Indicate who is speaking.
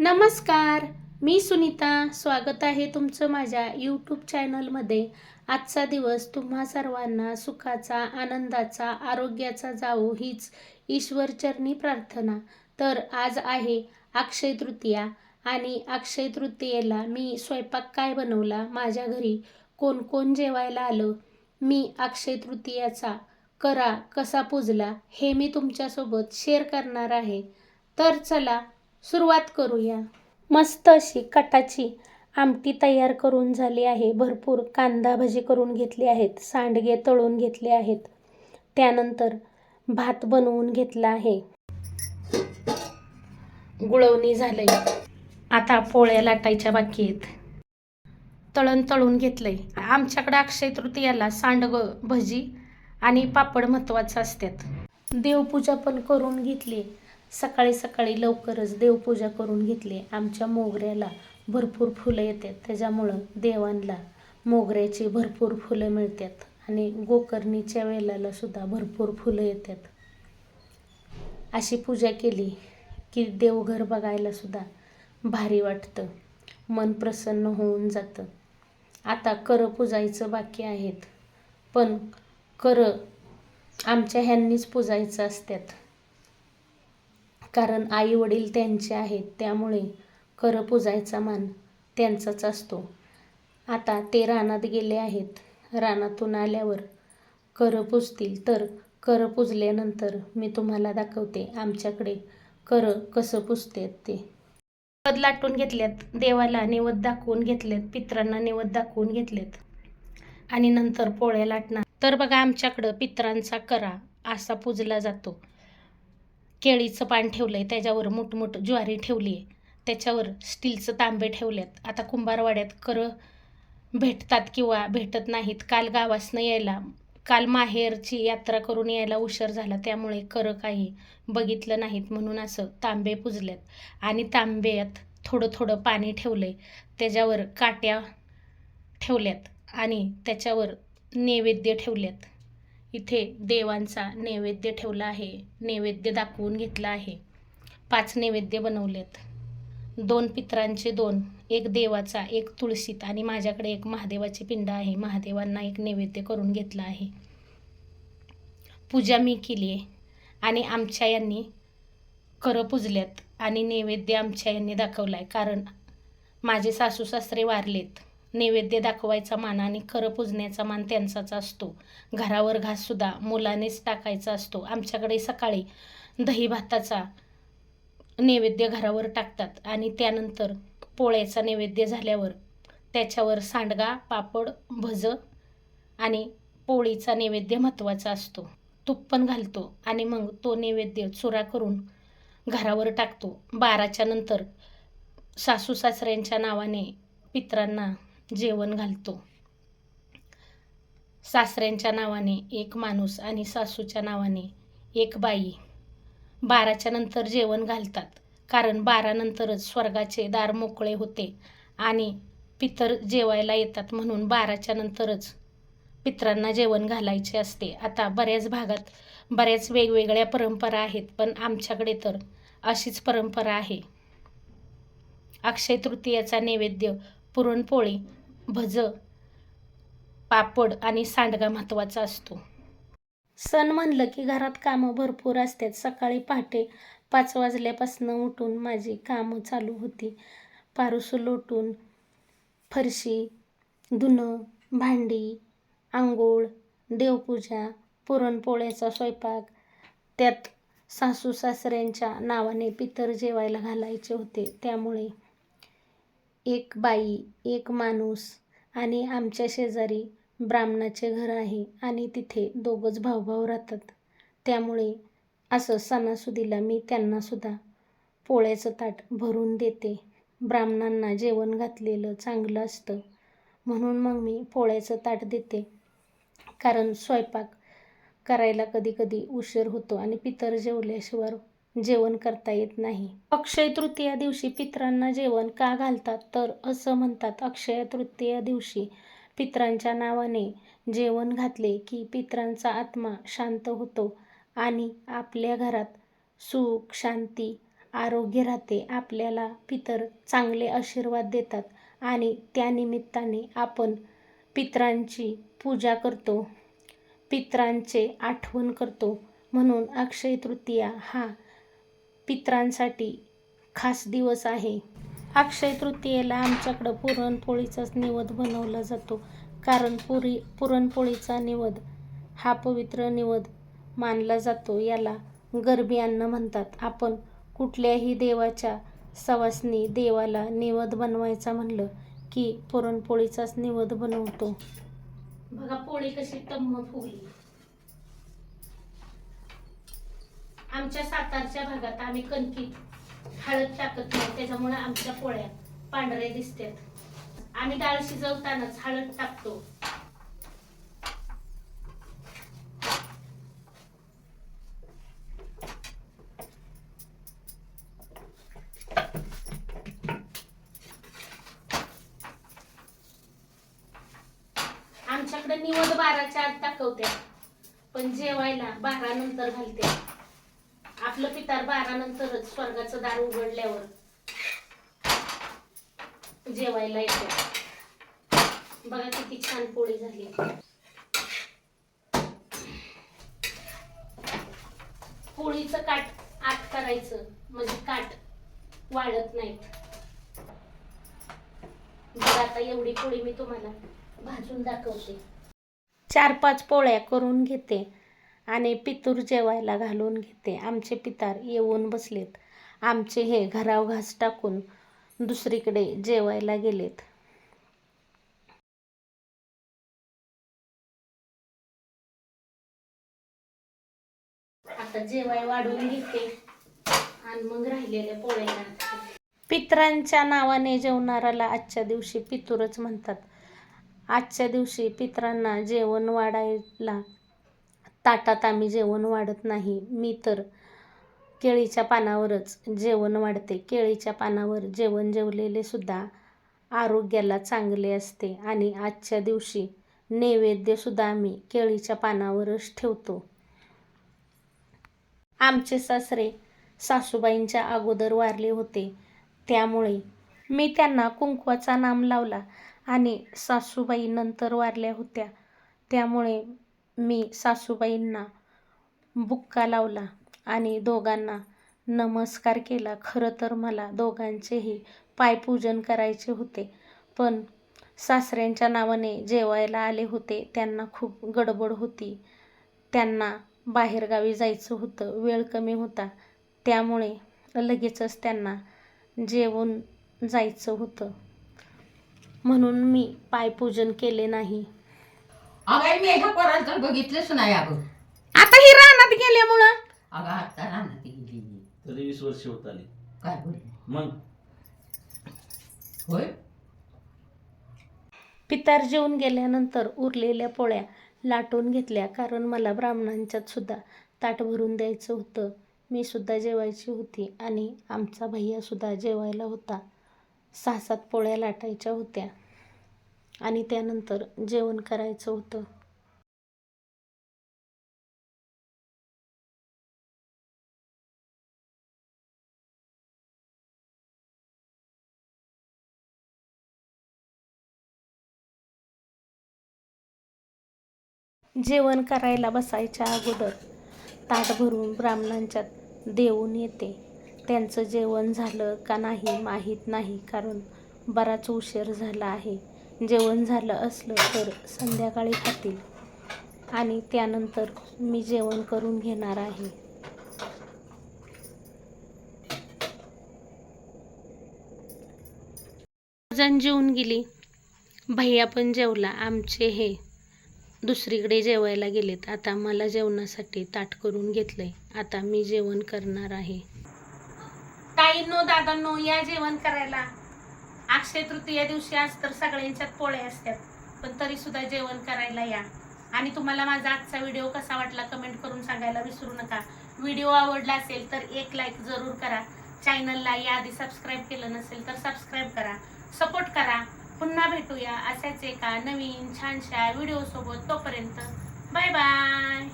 Speaker 1: नमस्कार मी सुनीता. स्वागत आहे तुमचं माझ्या यूट्यूब चॅनलमध्ये आजचा दिवस तुम्हा सर्वांना सुखाचा आनंदाचा आरोग्याचा जावो हीच ईश्वरचरणी प्रार्थना. तर आज आहे अक्षय तृतीया आणि अक्षय तृतीयेला मी स्वयंपाक काय बनवला माझ्या घरी कोण कोण जेवायला आलं मी अक्षय तृतीयाचा करा कसा पुजला हे मी तुमच्यासोबत शेअर करणार आहे. तर चला सुरुवात करूया. मस्त अशी कटाची आमटी तयार करून झाली आहे. भरपूर कांदा भजी करून घेतली आहेत. सांडगे तळून घेतले आहेत. त्यानंतर भात बनवून घेतला आहे. गुळवणी झालंय. आता पोळ्या लाटायच्या बाकी आहेत. तळण तळून घेतलंय. आमच्याकडे अक्षय तृतीयाला सांडग भजी आणि पापड महत्वाचं असतात देवपूजा पण करून घेतली. सकाळी सकाळी लवकरच देवपूजा करून घेतली. आमच्या मोगऱ्याला भरपूर फुलं येतात. त्याच्यामुळं देवांना मोगऱ्याची भरपूर फुलं मिळतात. आणि गोकर्णीच्या वेलाला सुद्धा भरपूर फुलं येतात. अशी पूजा केली की देवघर बघायला सुद्धा भारी वाटतं. मन प्रसन्न होऊन जातं. आता कर पुजायचं बाकी आहेत. पण कर आमच्या ह्यांनीच पुजायचं असतात कारण आई वडील त्यांचे आहेत त्यामुळे कर पुजायचा मान त्यांचाच असतो. आता ते रानात गेले आहेत. रानातून आल्यावर करं पुजतील. तर कर पुजल्यानंतर मी तुम्हाला दाखवते आमच्याकडे कर कसं पुजतात ते. निवद लाटून घेतल्यात देवाला निवद दाखवून घेतलेत पित्रांना निवद दाखवून घेतल्यात. आणि नंतर पोळ्या लाटणार. तर बघा आमच्याकडं पित्रांचा करा असा पूजला जातो. केळीचं पान ठेवलं आहे त्याच्यावर मोठमोठ ज्वारी ठेवली आहे त्याच्यावर स्टीलचं तांबे ठेवलेत. आता कुंभारवाड्यात कर भेटतात किंवा भेटत नाहीत काल गावासनं यायला काल माहेरची यात्रा करून यायला उशीर झाला त्यामुळे कर काही बघितलं नाहीत म्हणून असं तांबे पुजलेत. आणि तांब्यात थोडं थोडं पाणी ठेवलंय त्याच्यावर काट्या ठेवल्यात आणि त्याच्यावर नैवेद्य ठेवल्यात इथे देवांचा नैवेद्य ठेवला आहे. नैवेद्य दाखवून घेतला आहे. पाच नैवेद्य बनवलेत. दोन पित्रांचे दोन एक देवाचा एक तुळशीत आणि माझ्याकडे एक महादेवाची पिंड आहे. महादेवांना एक नैवेद्य करून घेतला आहे. पूजा मी केली आहे आणि आमच्या यांनी करं पुजल्यात आणि नैवेद्य आमच्या यांनी दाखवला आहे कारण माझे सासू सासरे वारलेत. नैवेद्य दाखवायचा मान आणि खरं पुजण्याचा मान त्यांचाच असतो. घरावर घाससुद्धा मुलानेच टाकायचा असतो. आमच्याकडे सकाळी दही भाताचा नैवेद्य घरावर टाकतात आणि त्यानंतर पोळ्याचा नैवेद्य झाल्यावर त्याच्यावर सांडगा पापड भजं आणि पोळीचा नैवेद्य महत्त्वाचा असतो. तूप पण घालतो आणि मग तो नैवेद्य चुरा करून घरावर टाकतो. बाराच्या नंतर सासू सासऱ्यांच्या नावाने पित्रांना जेवण घालतो. सासऱ्यांच्या नावाने एक माणूस आणि सासूच्या नावाने एक बाई. बाराच्या नंतर जेवण घालतात. कारण बारानंतरच स्वर्गाचे दार मोकळे होते आणि पितर जेवायला येतात म्हणून बाराच्या नंतरच पित्रांना जेवण घालायचे असते. आता बऱ्याच भागात बऱ्याच वेगवेगळ्या परंपरा आहेत पण आमच्याकडे तर अशीच परंपरा आहे. अक्षय तृतीयाचा नैवेद्य पुरणपोळी भज पापड आणि सांडगा महत्त्वाचा असतो. सण म्हणलं की घरात कामं भरपूर असतात. सकाळी पहाटे पाच वाजल्यापासून उठून माझी कामं चालू होती. पारुसू लोटून फरशी धुणं भांडी आंघोळ देवपूजा पुरणपोळ्याचा स्वयंपाक त्यात सासू सासऱ्यांच्या नावाने पितर जेवायला घालायचे होते. त्यामुळे एक बाई एक माणूस आणि आमच्या शेजारी ब्राह्मणाचे घर आहे आणि तिथे दोघंच भाऊभाऊ राहतात. त्यामुळे असं सणासुदीला मी त्यांनासुद्धा पोळ्याचं ताट भरून देते. ब्राह्मणांना जेवण घातलेलं चांगलं असतं. म्हणून मग मी पोळ्याचं ताट देते. कारण स्वयंपाक करायला कधी कधी उशीर होतो आणि पितर जेवल्याशिवाय जेवण करता येत नाही. अक्षय तृतीया दिवशी पित्रांना जेवण का घालतात? तर असं म्हणतात अक्षय तृतीया दिवशी पित्रांच्या नावाने जेवण घातले की पित्रांचा आत्मा शांत होतो आणि आपल्या घरात सुख शांती आरोग्य राहते. आपल्याला पितर चांगले आशीर्वाद देतात आणि त्यानिमित्ताने आपण पितरांची पूजा करतो पितरांचे आठवण करतो. म्हणून अक्षय तृतीया हा पितरांसाठी खास दिवस आहे. अक्षय तृतीयेला आमच्याकडं पुरणपोळीचाच निवद बनवला जातो. कारण पुरी पुरणपोळीचा निवद हा पवित्र निवद मानला जातो. याला गरबी अन्न म्हणतात. आपण कुठल्याही देवाच्या सवासनी देवाला निवद बनवायचा म्हणलं की पुरणपोळीचाच निवद बनवतो. बघा पोळी कशी टम्म फुगली आमच्या सातारच्या भागात आम्ही कणकीत हळद टाकत नाही त्याच्यामुळे आमच्या पोळ्या पांढऱ्या दिसतात. आम्ही डाळ शिजवतानाच हळद टाकतो. आमच्याकडे निवड बाराच्या आत दाखवते पण जेवायला बारा नंतर घालते आपलं पितार बारा नंतरच स्वर्गाचं दार उघडल्यावर जेवायला येतो. बघा किती छान पोळी झाली. पोळीचं काठ आत करायचं म्हणजे काठ वाळत नाहीत. बघा आता एवढी पोळी मी तुम्हाला भाजून दाखवते. चार पाच पोळ्या करून घेते. आणि पितूर जेवायला घालून घेते. आमचे पितार येऊन बसलेत. आमचे हे घराव घास टाकून दुसरीकडे जेवायला गेलेत. आता जेवाय वाढवून घेते. आणि मग राहिलेल्या पोळ्या. पितरांच्या नावाने जेवणाराला आजच्या दिवशी पितूरच म्हणतात. आजच्या दिवशी पितरांना जेवण वाढायला ताटात आम्ही जेवण वाढत नाही. मी तर केळीच्या पानावरच जेवण वाढते. केळीच्या पानावर जेवण जेवलेले सुद्धा आरोग्याला चांगले असते. आणि आजच्या दिवशी नैवेद्यसुद्धा आम्ही केळीच्या पानावरच ठेवतो. आमचे सासरे सासूबाईंच्या अगोदर वारले होते. त्यामुळे मी त्यांना कुंकवाचा नाम लावला आणि सासूबाई नंतर वारल्या होत्या. त्यामुळे मी सासूबाईंना बुक्का लावला आणि दोघांना नमस्कार केला. खरं तर मला दोघांचेही पायपूजन करायचे होते पण सासऱ्यांच्या नावाने जेवायला आले होते त्यांना खूप गडबड होती. त्यांना बाहेरगावी जायचं होतं वेळ कमी होता. त्यामुळे लगेचच त्यांना जेवून जायचं होतं. म्हणून मी पायपूजन केले नाही.
Speaker 2: अगं मी पोराला तर बघितलंच नाही अगं.
Speaker 1: आता ही रानात गेल्यामुळं?
Speaker 2: अगं आता राहणार गेली.
Speaker 3: तरी वीस वर्ष होत आली.
Speaker 2: काय बोल
Speaker 3: मग?
Speaker 2: होय?
Speaker 1: पितार जेवून गेल्यानंतर उरलेल्या पोळ्या लाटून घेतल्या कारण मला ब्राह्मणांच्यात सुद्धा ताट भरून द्यायचं होतं. मी सुद्धा जेवायची होती आणि आमचा भैया सुद्धा जेवायला होता. सहा सात पोळ्या लाटायच्या होत्या. आणि त्यानंतर जेवण करायचं होतं. जेवण करायला बसायच्या अगोदर ताट भरून ब्राह्मणांच्यात देऊन येते. त्यांचं जेवण झालं का नाही माहीत नाही कारण बराच उशीर झाला आहे. जेवण झालं असलं तर संध्याकाळी खातील. आणि त्यानंतर मी जेवण करून घेणार आहे. जण जेवून गेली. भैया पण जेवला आमचे हे दुसरीकडे जेवायला गेलेत. आता मला जेवणासाठी ताट करून घेतलंय. आता मी जेवण करणार आहे. ताईंनो दादांनो या जेवण करायला. अक्षय तृतीया दिवशी आज तर सगळ्यांच्यात पोळ्या असतात पण तरी सुद्धा जेवण करायला या. आणि तुम्हाला माझा आजचा व्हिडिओ कसा वाटला कमेंट करून सांगायला विसरू नका. व्हिडिओ आवडला असेल तर एक लाईक जरूर करा. चॅनलला याआधी सबस्क्राईब केलं नसेल तर सबस्क्राईब करा. सपोर्ट करा. पुन्हा भेटूया अशाच एका नवीन छानशा व्हिडिओसोबत तोपर्यंत. Bye bye